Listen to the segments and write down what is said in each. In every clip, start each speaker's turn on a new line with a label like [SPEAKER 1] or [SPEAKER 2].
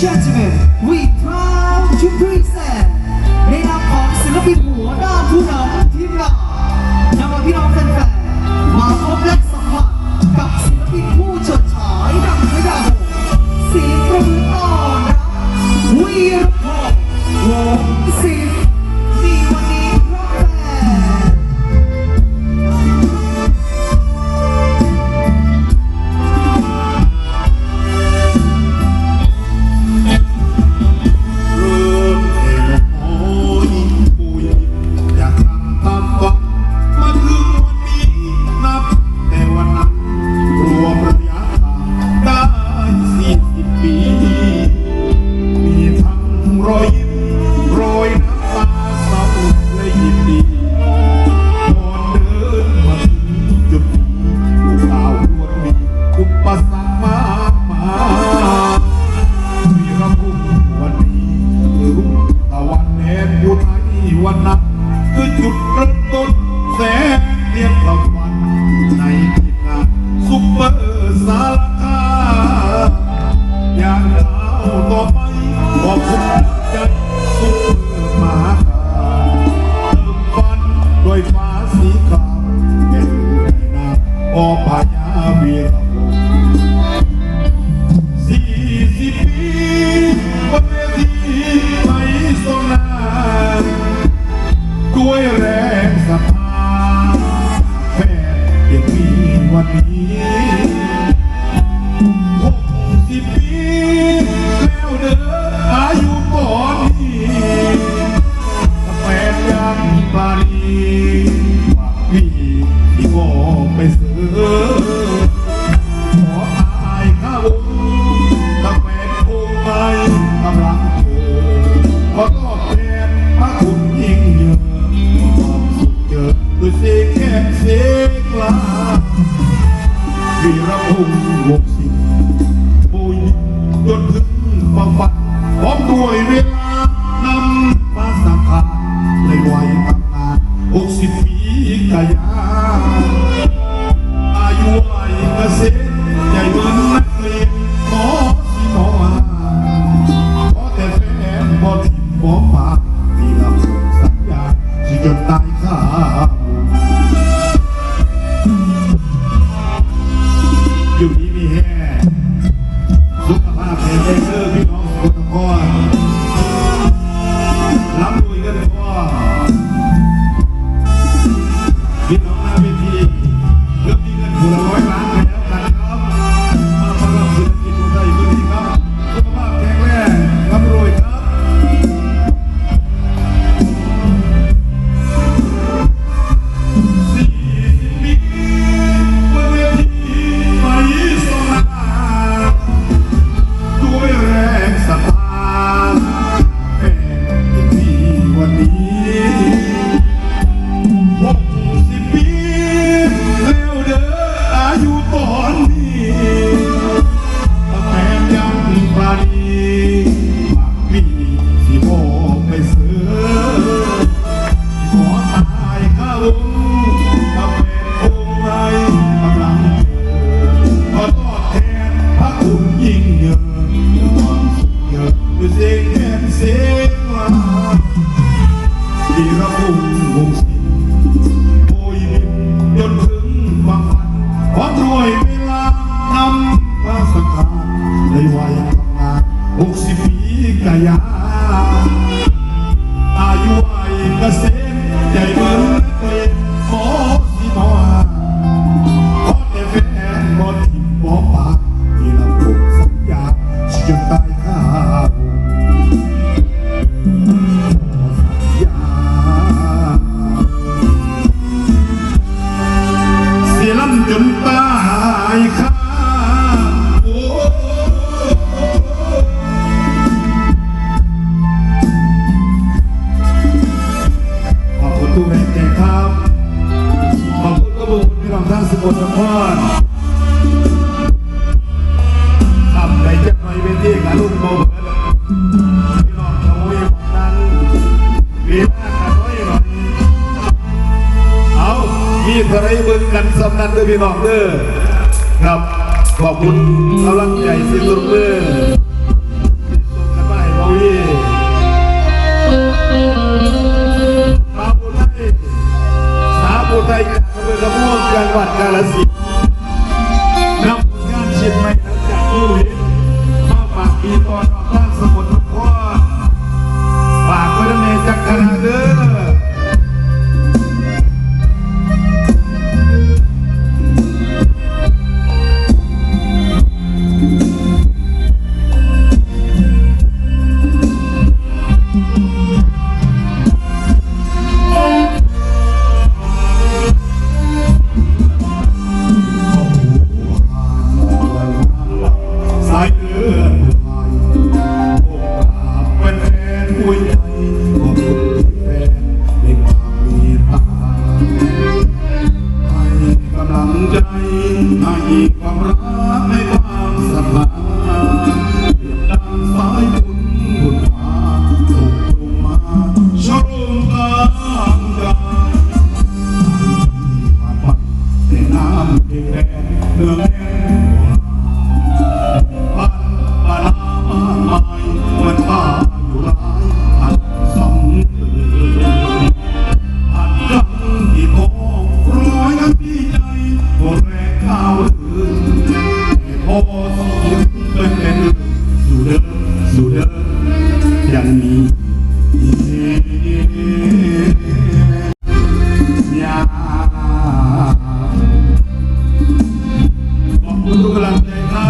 [SPEAKER 1] gentlemen we proud to present ในนามของศิลปินหัวด้านผู้นำทีมงานนำมาพี่น้องแฟนๆมาพบและสัมผัสกับศิลปินผู้เฉิดฉายดังพระดาวสีปรุงต้อนรับวีรพงศ์ว
[SPEAKER 2] งศิล believe. ou se สมุทรสาครทำได้จักหน่อยเวที่กระลุกโมเบิร์ดพี่น้องเขาไม่บอกนังมีน่ากันน้อยหน่อยเอามีพระไรมึงกันสำนันด้วยพี่น้องเด้อครับขอบคุณกำลังใจสิสุดเมื่อ Brasil. Hallelujah.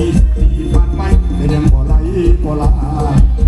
[SPEAKER 2] ที่ฟันไม่เรียงบ่ไหลบ่ลา